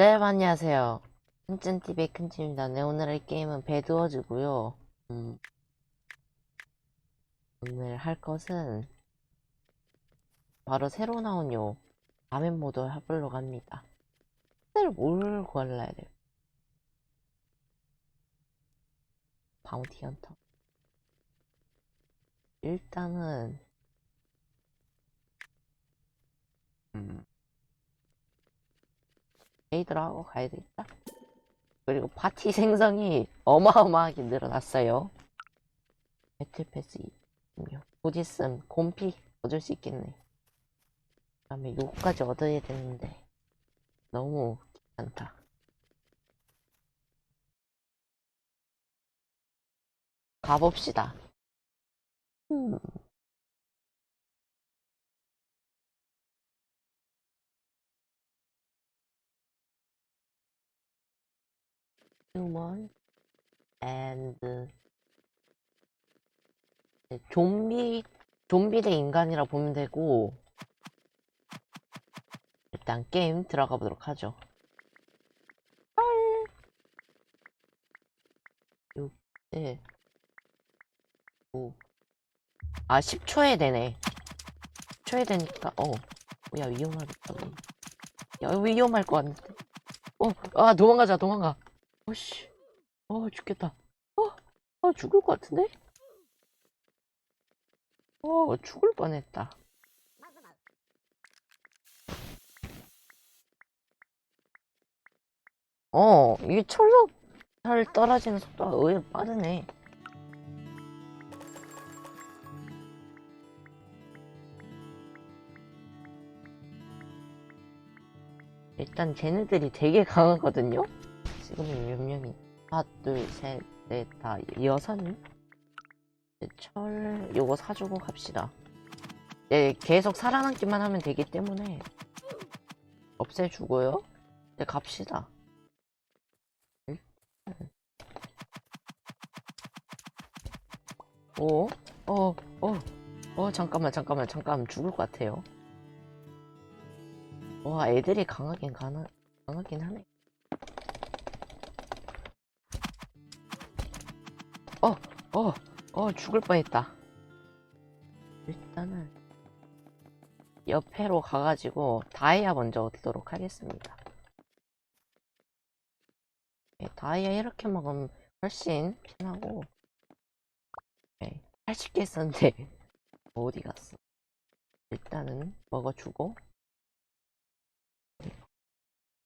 네, 안녕하세요. 큰찐TV의 큰찐입니다. 네, 오늘 할 게임은 배드워즈고요 음, 오늘 할 것은 바로 새로 나온 요 가면 모드 해보러 갑니다. 오늘 뭘 골라야 돼요? 바운티 헌터. 일단은 레이드를 하고 가야 되겠다. 그리고 파티 생성이 어마어마하게 늘어났어요. 배틀 패스 2요. 곧 있음 곰피 얻을 수 있겠네. 그 다음에 요거까지 얻어야 되는데 너무 귀찮다. 가봅시다. 음. Human and 네, 좀비 좀비 대 인간이라 보면 되고 일단 게임 들어가 보도록 하죠. 헐. 6, 7, 5. 아, 10초에 되네. 10초에 되니까, 어. 야, 위험하겠다. 야, 위험할 것 같은데. 어, 아, 도망가자, 도망가. 어씨, 어, 죽겠다. 어, 어, 죽을 것 같은데? 어, 죽을 뻔했다. 어, 이게 철로 잘 떨어지는 속도가 의외로 빠르네. 일단 쟤네들이 되게 강하거든요? 지금은 몇 명이? 하나, 둘, 셋, 넷, 다, 여섯 명? 이제 철, 요거 사주고 갑시다. 네, 계속 살아남기만 하면 되기 때문에 없애주고요. 이제 갑시다. 오, 어, 어, 어, 잠깐만, 잠깐만, 잠깐만, 죽을 것 같아요. 와, 애들이 강하긴 강하, 강하긴 하네. 어, 어, 어, 죽을 뻔했다. 일단은 옆에로 가가지고 다이아 먼저 얻도록 하겠습니다. 네, 다이아 이렇게 먹으면 훨씬 편하고 네, 80개 썼는데 어디 갔어? 일단은 먹어주고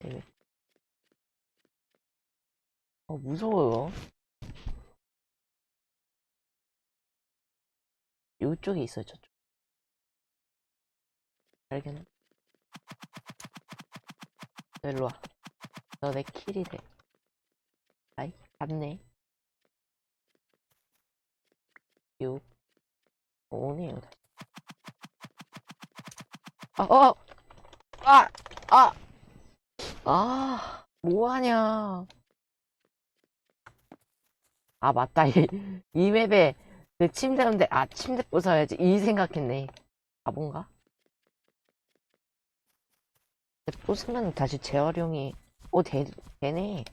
네. 어 무서워요. 이쪽에 있어요 저쪽. 알겠네. 너 일로 와. 너 내 킬이 돼. 아이 갔네. 6 오네요. 아, 어! 아! 아! 아, 뭐하냐. 아, 맞다. 이, 이 맵에 그 침대 온데, 아, 침대 부숴야지. 이 생각했네. 바본가? 부수면 다시 재활용이, 오, 되, 되네.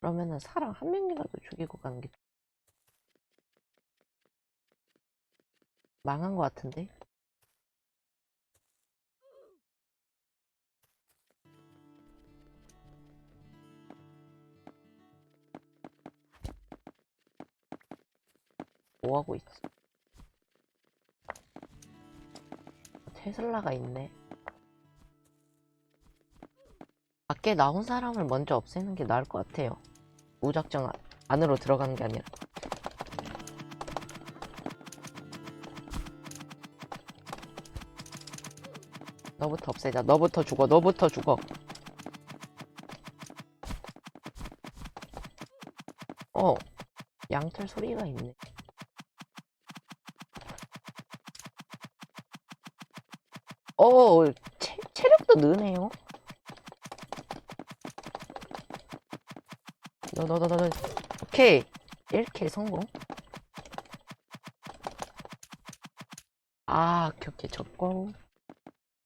그러면은 사람 한 명이라도 죽이고 가는 게 망한 것 같은데? 뭐 하고 있어? 테슬라가 있네. 밖에 나온 사람을 먼저 없애는 게 나을 것 같아요. 무작정 안- 안으로 들어가는 게 아니라. 너부터 없애자. 너부터 죽어. 너부터 죽어. 어, 양털 소리가 있네. 어, 체, 체력도 느네요. 너, 너, 너, 너, 너. 오케이. 1킬 성공. 아, 오케이. 적고.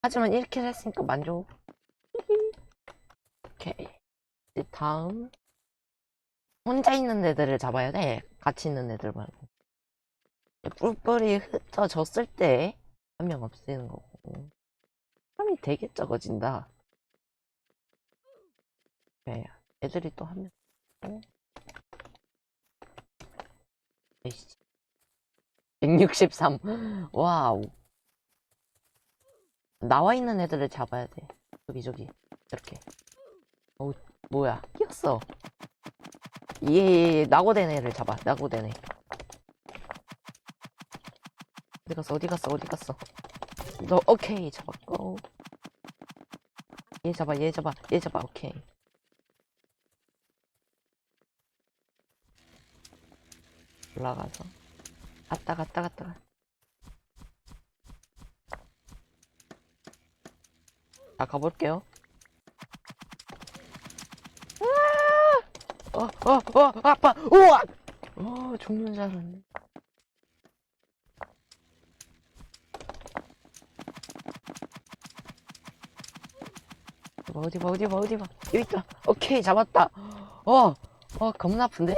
하지만 1킬 했으니까 만족. 오케이. 이제 다음. 혼자 있는 애들을 잡아야 돼. 같이 있는 애들 말고. 뿔뿔이 흩어졌을 때 한 명 없애는 거고. 사람이 되게 적어진다. 네, 애들이 또 한 명. 있고. 에이씨. 163. 와우. 나와 있는 애들을 잡아야 돼. 저기, 저기. 이렇게. 어 뭐야. 끼었어. 예, 예, 예. 낙오된 애를 잡아. 낙오된 애. 어디 갔어, 어디 갔어, 어디 갔어. 너, 오케이. 잡았고. 얘 잡아, 얘 잡아, 얘 잡아, 오케이. 올라가서. 갔다, 갔다, 갔다. 자, 가볼게요. 아! 어, 어, 어, 아파! 우와! 어, 죽는 줄 알았네. 어디 봐, 어디 봐, 어디 봐. 여기 있다. 오케이, 잡았다. 어, 어, 겁나 아픈데?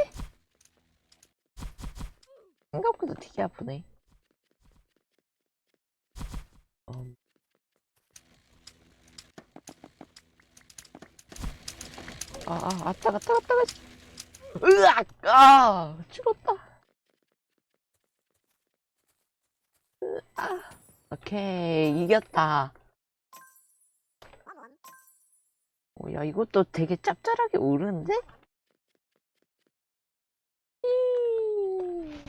생각보다 되게 아프네. 음. 아, 아, 아따가, 따가, 따가. 으악! 아, 죽었다. 으아. 오케이, 이겼다. 오, 야, 이것도 되게 짭짤하게 오르는데? 이.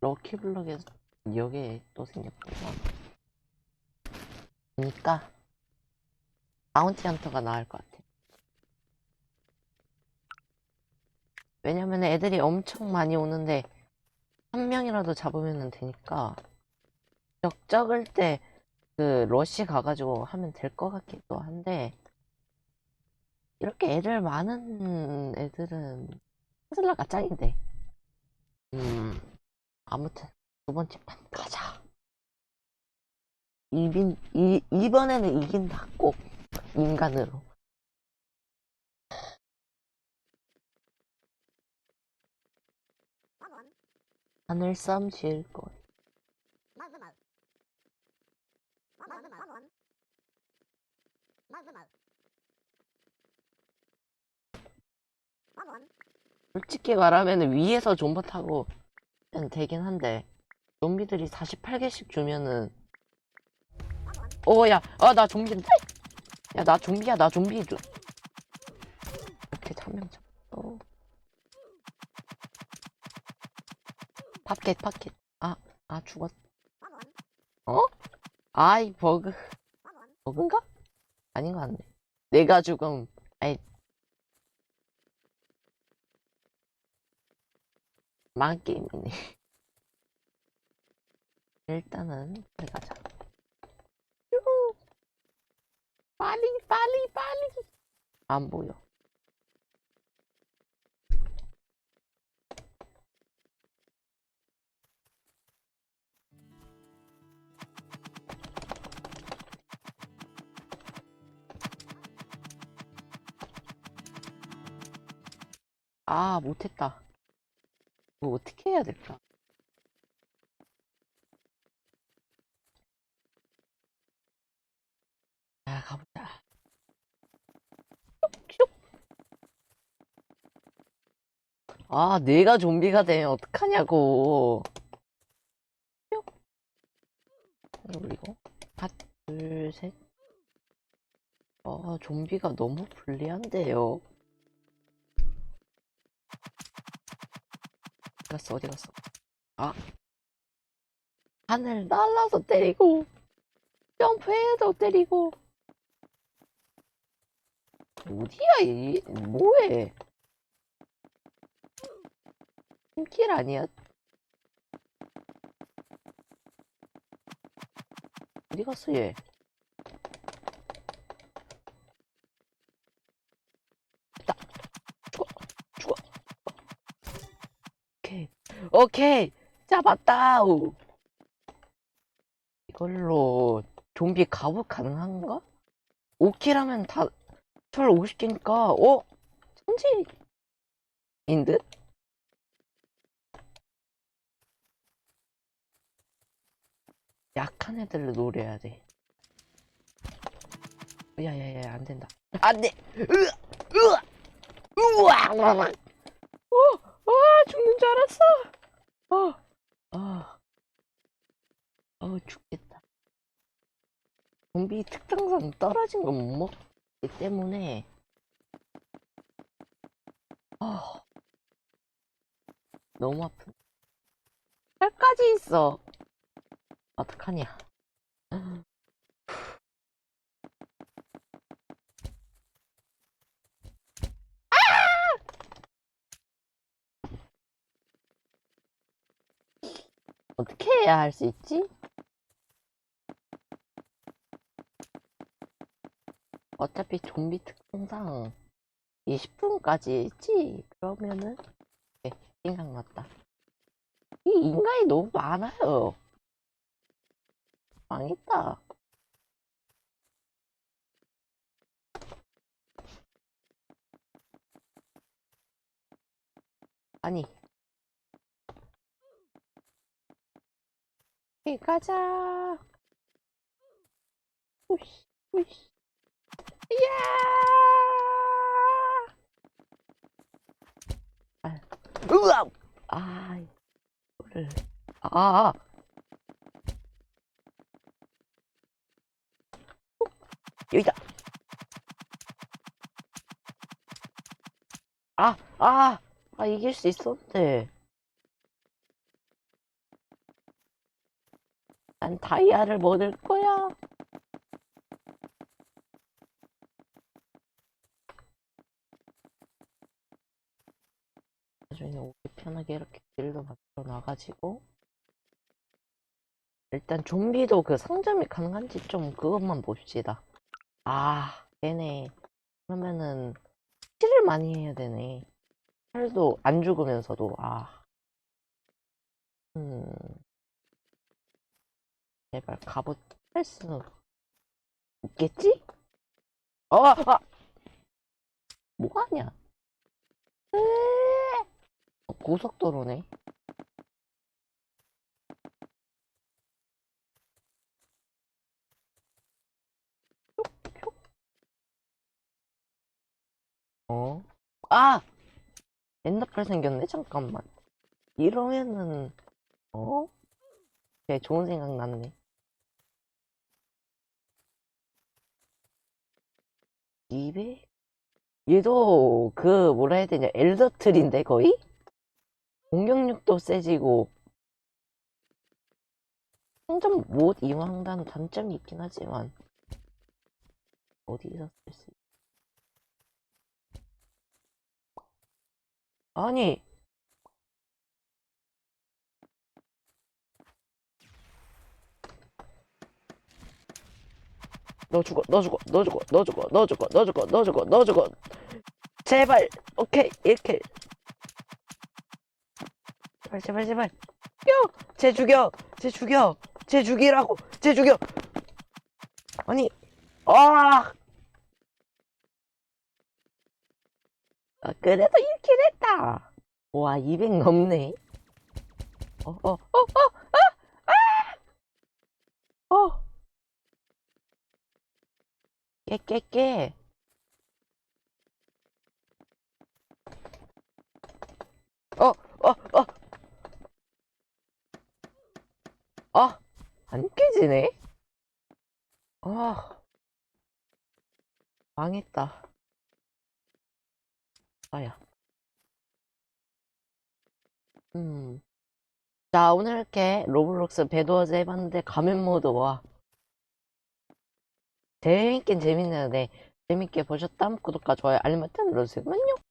럭키블럭에 여기에 또 생겼구나. 그니까 마운티 헌터가 나을 것 같아. 왜냐면 애들이 엄청 많이 오는데 한 명이라도 잡으면 되니까 적 적을 때 그 러시 가가지고 하면 될 것 같기도 한데 이렇게 애들 많은 애들은 테슬라가 짱인데. 음 아무튼 두 번째 판 가자. 이빈 이 이번에는 이긴다 꼭. 인간으로 하늘 쌈 지을 것 솔직히 말하면 위에서 존버 타고 되긴 한데 좀비들이 48개씩 주면은 오야 아 나 좀비인데 야나 좀비야 나 좀비 줘. 이렇게 한명 잡어 팝켓 팝켓 아아 죽었. 어? 아이 버그. 버그인가? 아닌 것 같네. 내가 죽음. 아이. 망한 게임이네. 일단은 빨리 가자. 유후. 빨리 빨리 빨리. 안 보여 아 못했다. 뭐 어떻게 해야 될까? 자 가보자. 슉. 아 내가 좀비가 되면 어떡하냐고. 올리고 하나 둘 셋. 아 좀비가 너무 불리한데요 갔어? 어디 갔어? 아. 하늘. 날라서 때리고 점프해서 때리고. 어디야 이 뭐해? 팀킬 아니야? 어디 갔어 얘 됐다 죽어 죽어 오케이. 잡았다. 우. 이걸로 좀비 가부 가능한가? 5킬 하면 다, 철 50개니까, 어? 천지인 듯? 약한 애들을 노려야 돼. 야야야 안 된다. 안 돼. 으아 으아 우와 우와. 어, 아 죽는 줄 알았어. 어, 아, 어 죽겠다. 좀비 특성상 떨어진 거 못 먹기 때문에 아 너무 아픈. 살까지 있어. 어떡하냐. 어떻게 해야 할 수 있지? 어차피 좀비 특성상 20분까지 있지? 그러면은, 네, 생각났다. 이 인간이 너무 많아요. 망했다. 아니. 오케이, 가자. 우씨, 우씨. 이야! 아, 으아! 아, 이거를. 아, 여기다. 아, 아, 아, 이길 수 있었는데. 난 다이아를 뭐 넣을 거야. 나중에 오기 편하게 이렇게 길도 만들어 놔가지고. 일단 좀비도 그 상점이 가능한지 좀 그것만 봅시다. 아, 되네. 그러면은, 킬을 많이 해야 되네. 팔도 안 죽으면서도, 아. 음. 제발 갑옷 할 수는 있겠지? 어, 아! 뭐하냐? 어, 고속도로네. 어? 아! 엔더펄 생겼네? 잠깐만. 이러면은, 어? 네, 좋은 생각 났네. 200? 얘도 그 뭐라 해야 되냐 엘더틀인데 거의? 공격력도 세지고 상점 못 이용한다는 단점이 있긴 하지만 어디서 쓸수 있... 아니 너 죽어, 너 죽어, 너 죽어, 너 죽어, 너 죽어, 너 죽어, 너 죽어, 너 죽어. 제발, 오케이, 이렇게. 제발, 제발, 제발. 요! 쟤 죽여! 쟤 죽여! 쟤 죽이라고! 쟤 죽여! 아니, 아! 아, 그래도 1킬 했다! 와, 200 넘네. 어, 어, 어, 어, 아! 깨, 깨, 깨. 어, 어, 어. 아, 안 깨지네? 아, 망했다. 아야. 음. 자, 오늘 이렇게 로블록스 배드워즈 해봤는데 가면 모드와 재밌긴 재밌는데 재밌게 보셨다면 구독과 좋아요 알림 버튼 눌러주세요. 안녕.